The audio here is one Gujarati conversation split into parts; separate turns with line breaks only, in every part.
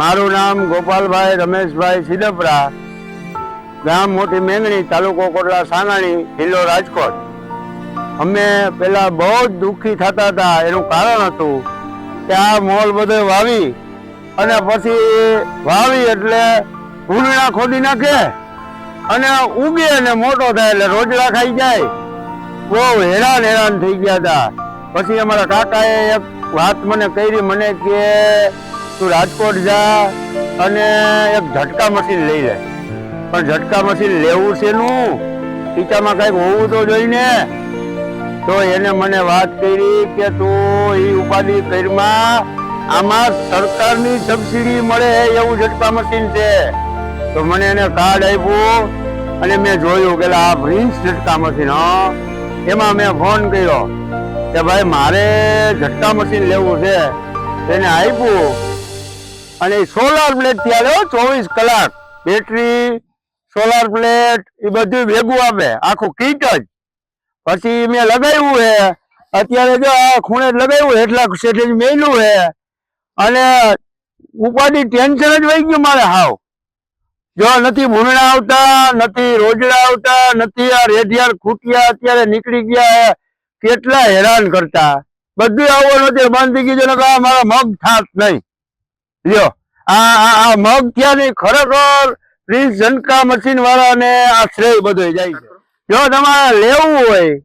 મારું નામ ગોપાલભાઈ રમેશભાઈ સિદપરા ગામ મોટી મેંગણી, તાલુકો કોટલા સાનાણી જિલ્લો રાજકોટ. અમે પેલા બહુ જ દુઃખી થતા હતા, એનું કારણ હતું કે આ મોલ બધે વાવી અને પછી વાવી એટલે ભૂલણા ખોદી નાખે અને ઉગે અને મોટો થાય એટલે રોજડા ખાઈ જાય. બહુ હેરાન હેરાન થઈ ગયા હતા. પછી અમારા કાકાએ એક વાત મને કરી, મને કે તું રાજકોટ જા અને એક ઝટકા મશીન લઈ લે. પણ ઝટકા મશીન લેવું છે નું? ટીચામાં કંઈક હોવું તો જોઈને. તો એને મને વાત કરી કે તું એ ઉપાધિ કરીમાં આમાં સરકારની સબસિડી મળે એવું ઝટકા મશીન છે. તો મને એને કાર્ડ આપ્યું અને મેં જોયું કે આ પ્રિન્સ ઝટકા મશીન એમાં મેં ફોન કર્યો કે ભાઈ મારે ઝટકા મશીન લેવું છે. એને આપ્યું અને સોલાર પ્લેટ ત્યારે ચોવીસ કલાક. બેટરી સોલાર પ્લેટ એ બધું ભેગું આપે. આખું કીટ જ. પછી મેં લગાવ્યું છે. અત્યારે જો આ ખૂણે લગાવ્યું એટલા સેટેજ મેલું છે. અને ઉપાડી ટેન્શન જ વહી ગયું મારે હાવ. જો નથી ભૂંગળા આવતા, નથી રોજડા આવતા, નથી આ રેઢિયાર ખૂટિયા અત્યારે નીકળી ગયા હે કેટલા હેરાન કરતા. બધું આવવાનું નથી, બંધ થઈ ગયું મારા મગ થાત નહીં. લ્યો. આ આ મગ થયા ખરેખર પ્રિન્સ જનકા મશીન વાળાને આ શ્રેય બધો જાય છે. જો તમારે લેવું હોય,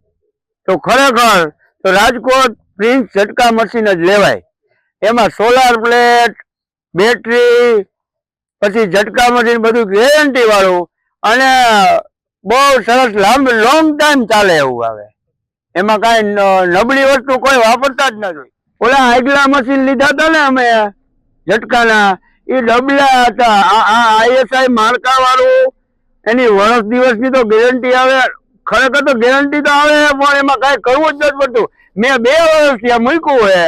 તો ખરેખર તો રાજકોટ પ્રિન્સ ઝટકા મશીન જ લેવાય. એમાં સોલાર પ્લેટ બેટરી પછી ઝટકા મશીન બધું ગેરંટી વાળું. અને બહુ સરસ લાંબ લોંગ ટાઈમ ચાલે એવું આવે. એમાં કાંઈ નબળી વસ્તુ કોઈ વાપરતા જ નથી ઓલા આગલા મશીન લીધા હતા ને અમે ઝટકાના એ ડબલા હતા. આ આઈએસઆઈ માળખા વાળું એની વર્ષ દિવસની તો ગેરંટી આવે. ખરેખર તો ગેરંટી તો આવે, પણ એમાં કઈ કરવું જ નથી પડતું. મેં બે વર્ષ ત્યાં મૂક્યું હે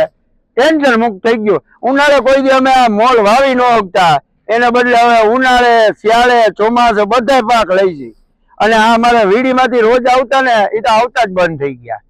ટેન્શન મુક્ત થઈ ગયું. ઉનાળે કોઈ દી અમે મોલ વાવી ન શકતા એને બદલે હવે ઉનાળે, શિયાળે, ચોમાસે બધા પાક લઈ જઈ. અને આ અમારે વીડીમાંથી રોજ આવતા ને એ તો આવતા જ બંધ થઈ ગયા.